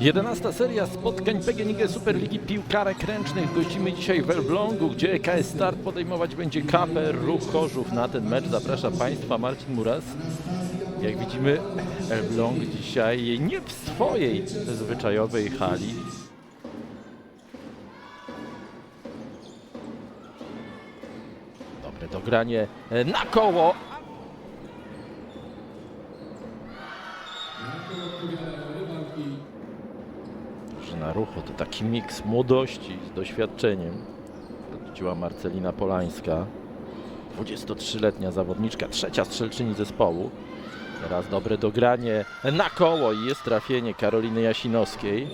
11 seria spotkań PGNiG Superligi Piłkarek Ręcznych. Gościmy dzisiaj w Elblągu, gdzie EKS Start podejmować będzie KPR Ruch Chorzów. Na ten mecz zaprasza Państwa Marcin Muras. Jak widzimy, Elbląg dzisiaj nie w swojej zwyczajowej hali. Dobre dogranie na koło. Drużyna ruchu to taki miks młodości z doświadczeniem. Prowadziła Marcelina Polańska, 23-letnia zawodniczka, trzecia strzelczyni zespołu. Teraz dobre dogranie na koło i jest trafienie Karoliny Jasinowskiej.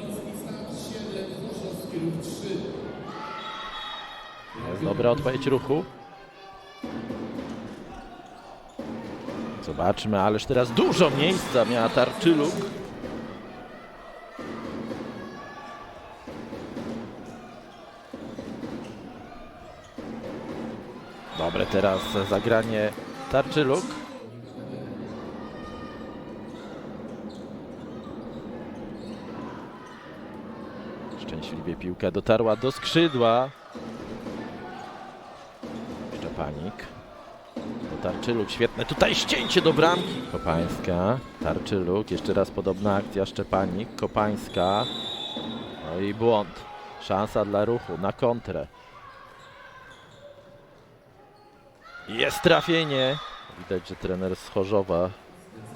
Jest dobra odpowiedź ruchu. Zobaczmy, ależ teraz dużo miejsca miała Tarczyluk. Dobre teraz zagranie Tarczyluk. Szczęśliwie piłka dotarła do skrzydła. Szczepanik. Do Tarczyluk, świetne tutaj ścięcie do bramki. Kopańska, Tarczyluk, jeszcze raz podobna akcja, Szczepanik, Kopańska. No i błąd. Szansa dla ruchu na kontrę. Jest trafienie. Widać, że trener z Chorzowa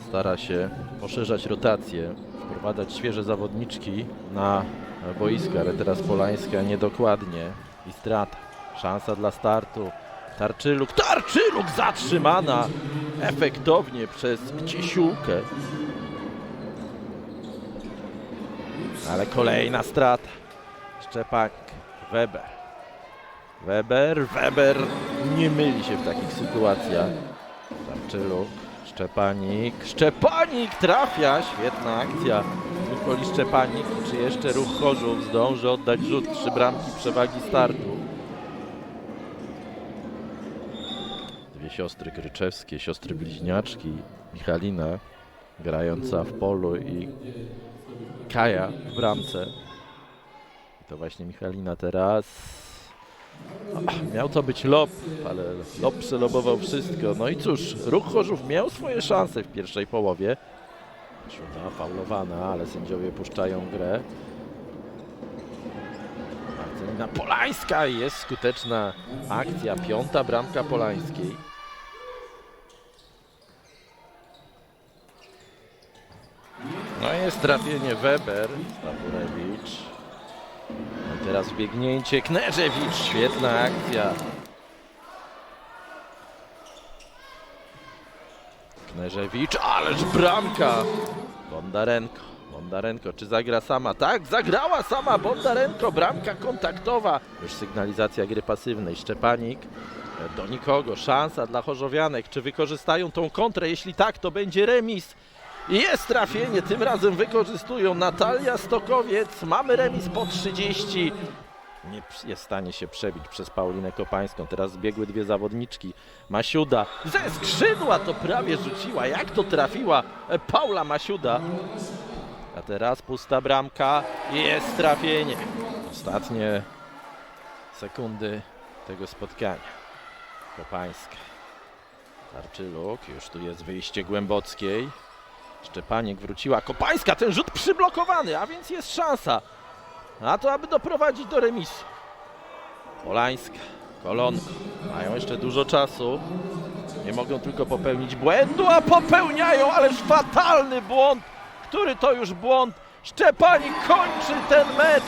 stara się poszerzać rotację, wprowadzać świeże zawodniczki na boisko, ale teraz Polańska niedokładnie i strata. Szansa dla startu. Tarczyluk, Tarczyluk zatrzymana efektownie przez Ciesiółkę. Ale kolejna strata. Szczepanik, Weber. Weber, Weber nie myli się w takich sytuacjach. Tarczyluk, Szczepanik, Szczepanik trafia, świetna akcja. Nikoli Szczepanik, czy jeszcze ruch Chorzów zdąży oddać rzut, trzy bramki przewagi startu. Dwie siostry Gryczewskie, siostry bliźniaczki, Michalina grająca w polu i Kaja w bramce. To właśnie Michalina teraz Miał to być lob, ale lob przelobował wszystko. No i cóż, ruch Chorzów miał swoje szanse w pierwszej połowie. Siuda faulowana, ale sędziowie puszczają grę. Marcelina Polańska jest skuteczna akcja. Piąta bramka Polańskiej. No jest trafienie Weber, Staburewicz. Teraz biegnięcie Kneżewicz, świetna akcja. Kneżewicz, ależ bramka! Bondarenko, Bondarenko, czy zagra sama? Tak, zagrała sama Bondarenko, bramka kontaktowa. Już sygnalizacja gry pasywnej, Szczepanik. Do nikogo, szansa dla Chorzowianek. Czy wykorzystają tą kontrę? Jeśli tak, to będzie remis. Jest trafienie, tym razem wykorzystują Natalia Stokowiec. Mamy remis po 30. Nie jest w stanie się przebić przez Paulinę Kopańską. Teraz zbiegły dwie zawodniczki. Masiuda ze skrzydła to prawie rzuciła. Jak to trafiła e, Paula Masiuda? A teraz pusta bramka. Jest trafienie. Ostatnie sekundy tego spotkania. Kopańska. Tarczyluk. Już tu jest wyjście Głębockiej. Szczepanik wróciła. Kopańska, ten rzut przyblokowany, a więc jest szansa na to, aby doprowadzić do remisu. Polańska, Kolonko mają jeszcze dużo czasu. Nie mogą tylko popełnić błędu, a popełniają, ależ fatalny błąd. Który to już błąd? Szczepanik kończy ten mecz,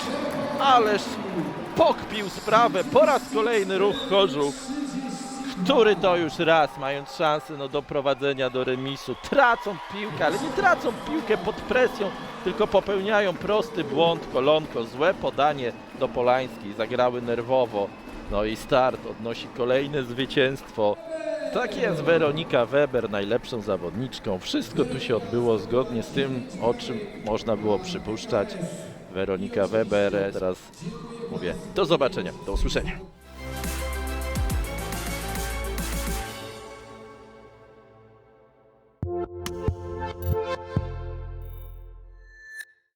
ależ pokpił sprawę. Po raz kolejny ruch Chorzów który to już raz, mając szansę no, do prowadzenia do remisu, tracą piłkę, ale nie tracą piłkę pod presją, tylko popełniają prosty błąd, kolonko, złe podanie do Polańskiej, zagrały nerwowo, no i start odnosi kolejne zwycięstwo. Tak jest Weronika Weber, najlepszą zawodniczką. Wszystko tu się odbyło zgodnie z tym, o czym można było przypuszczać. Weronika Weber, teraz mówię, do zobaczenia, do usłyszenia.